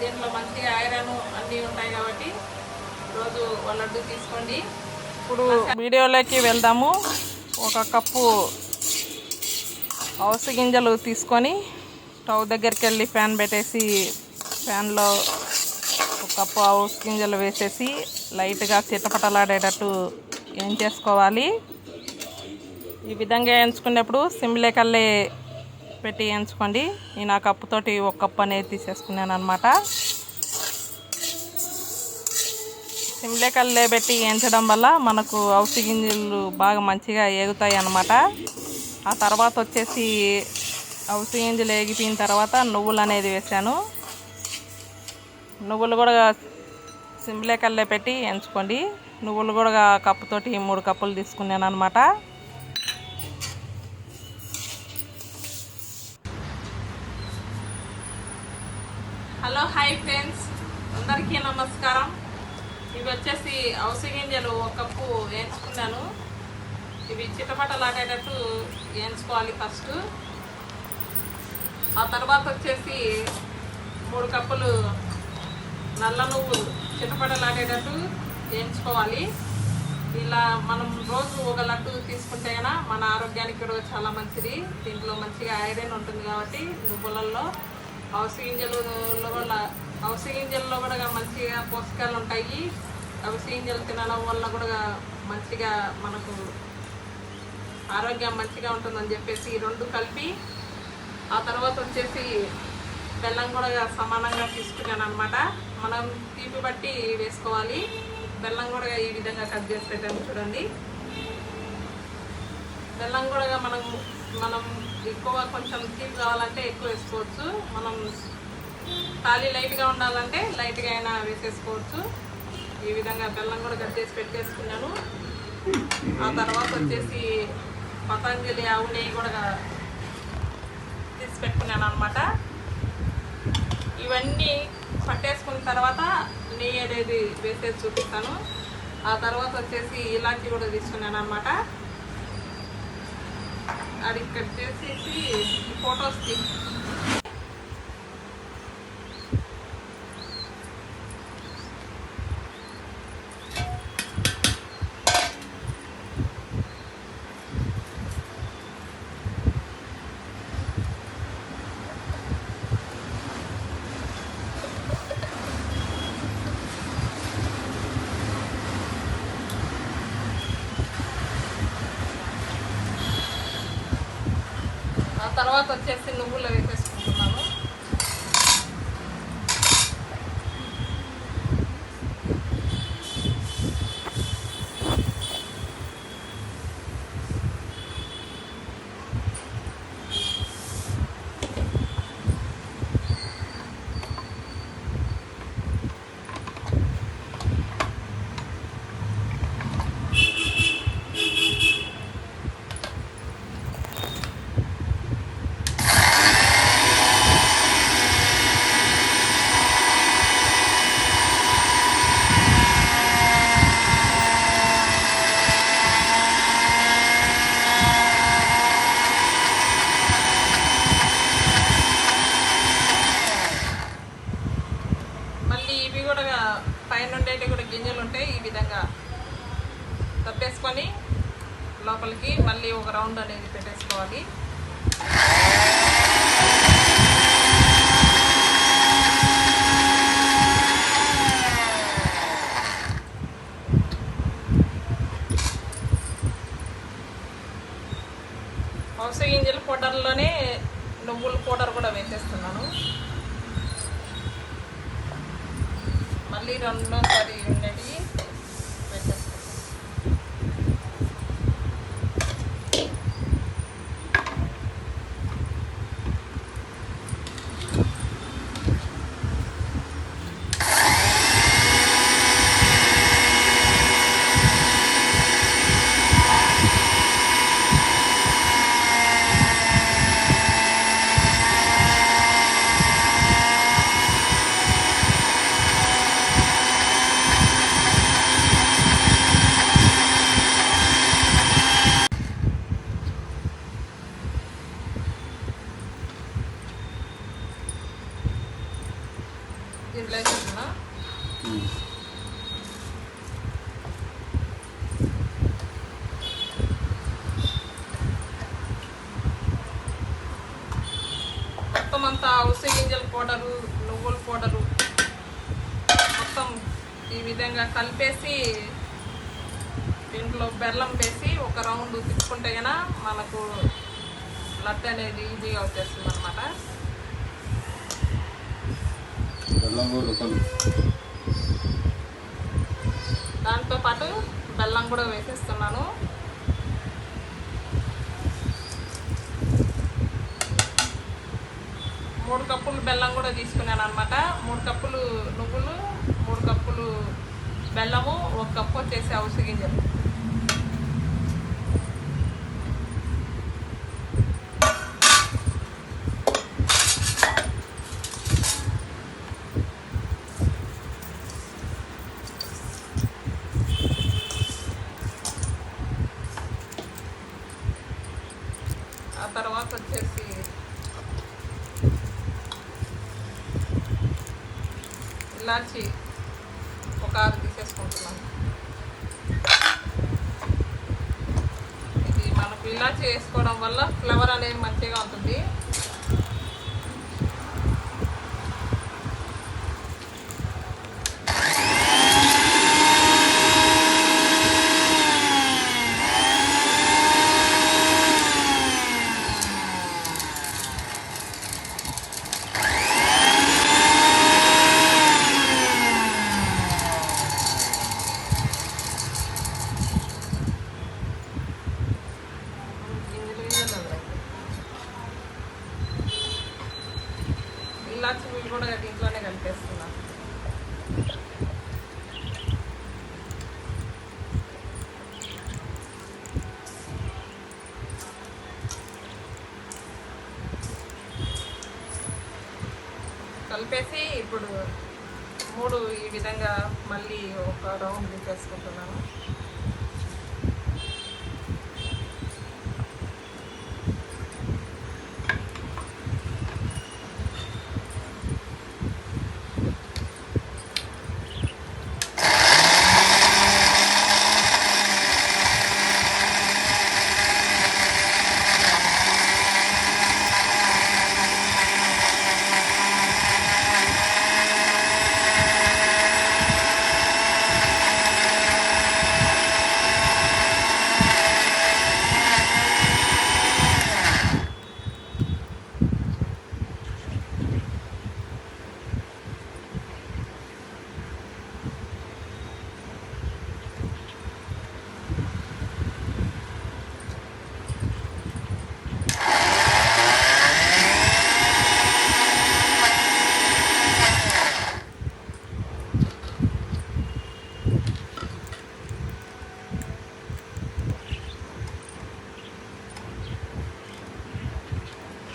దీంట్లో మంచిగా ఐరన్ అన్నీ ఉంటాయి కాబట్టి రోజు లడ్డు తీసుకోండి. ఇప్పుడు వీడియోలోకి వెళ్దాము. ఒక కప్పు అవస గింజలు తీసుకొని స్టవ్ దగ్గరికి వెళ్ళి ఫ్యాన్ పెట్టేసి ఫ్యాన్లో ఒక కప్పు అవస గింజలు వేసేసి లైట్గా చిట్టపటలాడేటట్టు ఏం చేసుకోవాలి? ఈ విధంగా ఎంచుకునేప్పుడు సిమ్లేకల్లే పెట్టి ఎంచుకోండి. నేను ఆ కప్పుతోటి ఒక కప్పు అనేది తీసేసుకున్నాను అనమాట సిమ్లే కల్లే పెట్టి వేయించడం వల్ల మనకు ఔషధ గింజలు బాగా మంచిగా ఏగుతాయి అన్నమాట. ఆ తర్వాత వచ్చేసి ఔషధ గింజలు ఏగిపోయిన తర్వాత నువ్వులు అనేది వేసాను నువ్వులు కూడా సిమ్లే కల్లే పెట్టి ఎంచుకోండి. నువ్వులు కూడా కప్పుతోటి మూడు కప్పులు తీసుకున్నాను అనమాట వచ్చేసి అవసర గింజలు ఒక కప్పు వేయించుకున్నాను. ఇవి చిటపటలాడేటట్టు వేయించుకోవాలి ఫస్ట్. ఆ తర్వాత వచ్చేసి మూడు కప్పులు నల్ల నువ్వులు చిటపటలాడేటట్టు వేయించుకోవాలి. ఇలా మనం రోజు ఒక లడ్డు తీసుకుంటే కన్నా మన ఆరోగ్యానికి కూడా చాలా మంచిది. దీంట్లో మంచిగా ఐరన్ ఉంటుంది కాబట్టి నువ్వులలో అవసర గింజలలో కూడా అవసర గింజల్లో కూడా మంచిగా పోషకాలు ఉంటాయి. అవసరం తినడం వల్ల కూడా మంచిగా మనకు ఆరోగ్యం మంచిగా ఉంటుందని చెప్పేసి ఈ రెండు కలిపి ఆ తర్వాత వచ్చేసి బెల్లం కూడా సమానంగా తీసుకున్నాను అనమాట మనం తీపి బట్టి వేసుకోవాలి. బెల్లం కూడా ఈ విధంగా కట్ చేసి పెట్టాము చూడండి. బెల్లం కూడా మనం మనం ఎక్కువ కొంచెం తీపి కావాలంటే ఎక్కువ వేసుకోవచ్చు. మనం ఖాళీ లైట్గా ఉండాలంటే లైట్గా అయినా వేసేసుకోవచ్చు. ఈ విధంగా బెల్లం కూడా కట్ చేసి పెట్టేసుకున్నాను. ఆ తర్వాత వచ్చేసి పతంజలి ఆవు నెయ్యి కూడా తీసి పెట్టుకున్నాను అనమాట ఇవన్నీ పట్టేసుకున్న తర్వాత నెయ్యి అనేది వేసేసి చూపిస్తాను. ఆ తర్వాత వచ్చేసి ఇలాంటి కూడా తీసుకున్నాను అనమాట అది ఇక్కడ చేసేసి ఫొటోస్ తీ తర్వాత వచ్చేసి నువ్వులవి వేసేసుకుంటున్నాను మళ్ళీ ఇవి కూడా పైన ఉండేవి కూడా గింజలు ఉంటాయి ఈ విధంగా తప్పేసుకొని లోపలికి మళ్ళీ ఒక రౌండ్ అనేది పెట్టేసుకోవాలి. అవసర గింజల పౌడర్లోనే నువ్వుల పౌడర్ కూడా వేసేస్తున్నాను. మళ్ళీ రెండోసారి మొత్తం అంతా ఉసిరి గింజలు పౌడరు నువ్వుల పౌడరు మొత్తం ఈ విధంగా కలిపేసి ఇంట్లో బెల్లం వేసి ఒక రౌండ్ తిప్పుకుంటే కనుక మనకు లడ్డు అనేది ఈజీగా వచ్చేస్తుంది అనమాట బెల్లం కూడా దాంతో పాటు బెల్లం కూడా వేసేస్తున్నాను. మూడు కప్పులు బెల్లం కూడా తీసుకున్నాను అనమాట మూడు కప్పులు నువ్వులు మూడు కప్పులు బెల్లము ఒక కప్పు వచ్చేసి అవసి గింజలు. ఆ తర్వాత వచ్చేసి ఇలాచి ఒక ఆరు తీసేసుకుంటున్నాను ఇది మనకు ఇలాచి వేసుకోవడం వల్ల ఫ్లేవర్ అనేది మంచిగా ఉంటుంది గింజలు గింజలు ఉన్నాయి. ఇలాచి కూడా దీంట్లోనే కలిపేస్తున్నాను కలిపేసి ఇప్పుడు మూడు ఈ విధంగా మళ్ళీ ఒక రౌండ్ చేసుకుంటున్నాను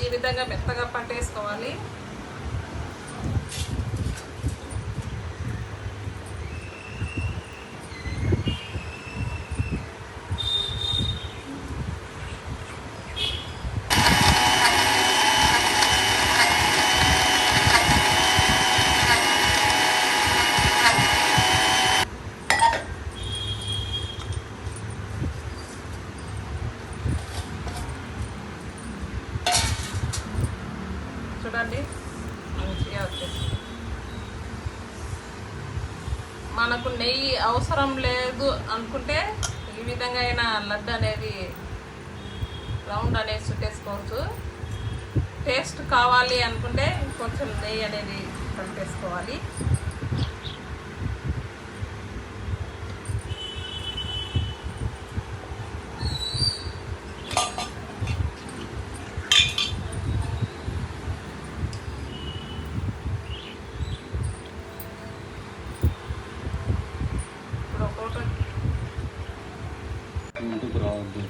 ఈ విధంగా మెత్తగా పట్టేసుకోవాలి చూడండి మంచిగా వచ్చేసింది మనకు నెయ్యి అవసరం లేదు అనుకుంటే ఈ విధంగా అయినా లడ్డు అనేది రౌండ్ అనేది చుట్టేసుకోవచ్చు. టేస్ట్ కావాలి అనుకుంటే కొంచెం నెయ్యి అనేది కలిపేసుకోవాలి ఇప్పుడు ఒక్కొక్కటి ముందుకు రావద్దు.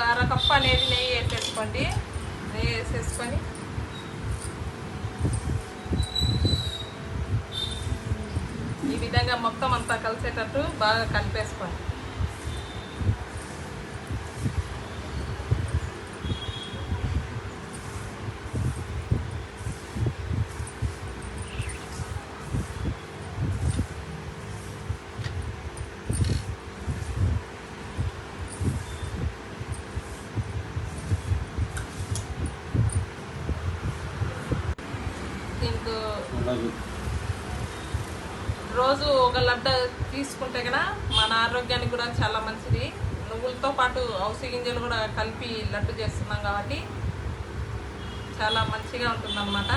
అర అరకప్పు అనేది నెయ్యి వేసేసుకోండి. నెయ్యి వేసేసుకొని ఈ విధంగా మొత్తం అంతా కలిసేటట్టు బాగా కలిపేసుకోండి రోజు ఒక లడ్డ తీసుకుంటే కదా మన ఆరోగ్యానికి కూడా చాలా మంచిది. నువ్వులతో పాటు ఔసి గింజలు కూడా కలిపి లడ్డు చేస్తున్నాం కాబట్టి చాలా మంచిగా ఉంటుందన్నమాట.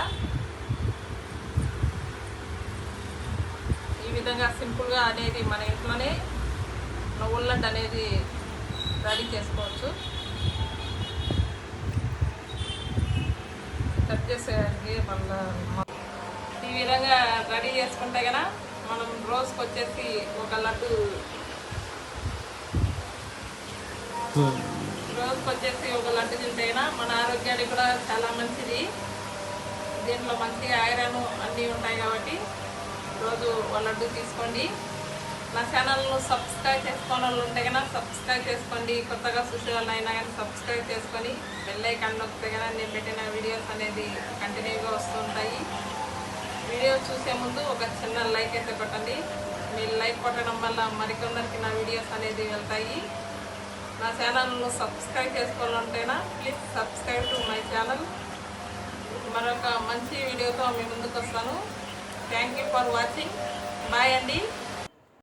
ఈ విధంగా సింపుల్గా అనేది మన ఇంట్లోనే నువ్వుల లడ్డు అనేది రెడీ చేసుకోవచ్చు. కట్ చేసేయాలి మళ్ళీ. ఈ విధంగా రెడీ చేసుకుంటే కదా మనం రోజుకి వచ్చేసి ఒక లడ్డు. రోజుకి వచ్చేసి ఒక లడ్డు తింటే కనుక మన ఆరోగ్యానికి కూడా చాలా మంచిది. దీంట్లో మంచిగా ఐరన్ అన్నీ ఉంటాయి కాబట్టి రోజు ఒక లడ్డు తీసుకోండి. నా ఛానల్ను సబ్స్క్రైబ్ చేసుకోని వాళ్ళు ఉంటే కనుక సబ్స్క్రైబ్ చేసుకోండి. కొత్తగా చూసే వాళ్ళు అయినా కానీ సబ్స్క్రైబ్ చేసుకొని బెల్ ఐకాన్ నొక్కితే నేను పెట్టిన వీడియోస్ అనేది కంటిన్యూగా వస్తుంటాయి వీడియో చూసే ముందు ఒక చిన్న లైక్ అయితే కొట్టండి. మీరు లైక్ కొట్టడం వల్ల మరికొందరికి నా వీడియోస్ అనేది వెళ్తాయి. నా ఛానల్ను subscribe చేసుకోవాలంటేనా? Please subscribe to my channel. మరొక మంచి వీడియోతో మీ ముందుకు వస్తాను thank you for watching bye అండి.